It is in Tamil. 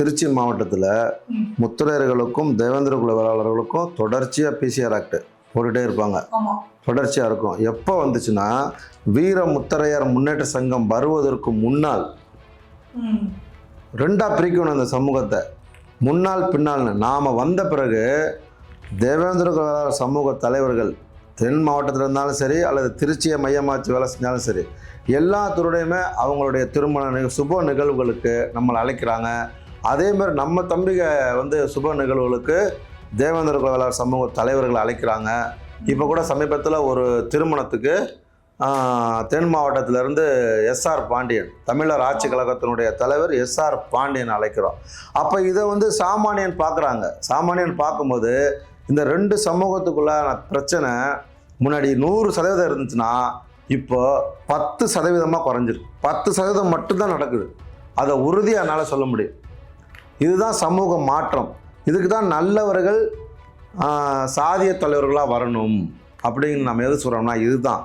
திருச்சி மாவட்டத்தில். முத்திரையர்களுக்கும் தேவேந்திர குல வேளாளர்களுக்கும் தொடர்ச்சியாக பிசிஆர் ஆக்ட் போட்டுகிட்டே இருப்பாங்க. தொடர்ச்சியாக இருக்கும். எப்போ வந்துச்சுன்னா வீர முத்தரையர் முன்னேற்ற சங்கம் வருவதற்கு முன்னால் ரெண்டாக பிரிக்கணும் அந்த சமூகத்தை. முன்னாள் பின்னால்னு நாம் வந்த பிறகு தேவேந்திர குல சமூக தலைவர்கள் தென் மாவட்டத்தில் இருந்தாலும் சரி அல்லது திருச்சியை மையமாச்சு வேலை செஞ்சாலும் சரி எல்லா துறையுமே அவங்களுடைய திருமண சுப நிகழ்வுகளுக்கு நம்மளை அழைக்கிறாங்க. அதே மாதிரி நம்ம தம்பிக வந்து சுப நிகழ்வுகளுக்கு தேவேந்திர குலவேளார் சமூக தலைவர்கள் அழைக்கிறாங்க. இப்போ கூட சமீபத்தில் ஒரு திருமணத்துக்கு தென் மாவட்டத்திலேருந்து எஸ்ஆர் பாண்டியன் தமிழர் ஆட்சி கழகத்தினுடைய தலைவர் எஸ்ஆர் பாண்டியன் அழைக்கிறோம். அப்போ இதை வந்து சாமானியன் பார்க்குறாங்க சாமானியன் பார்க்கும்போது இந்த ரெண்டு சமூகத்துக்குள்ளான பிரச்சனை முன்னாடி நூறு சதவீதம் இருந்துச்சுன்னா இப்போ பத்து சதவீதமாக குறைஞ்சிருக்கு பத்து சதவீதம் மட்டும்தான் நடக்குது. அதை உறுதியாக என்னால் சொல்ல முடியும். இதுதான் சமூக மாற்றம். இதுக்கு தான் நல்லவர்கள் சாதிய தலைவர்களாக வரணும் அப்படின்னு நம்ம எது சொல்கிறோம்னா இதுதான்.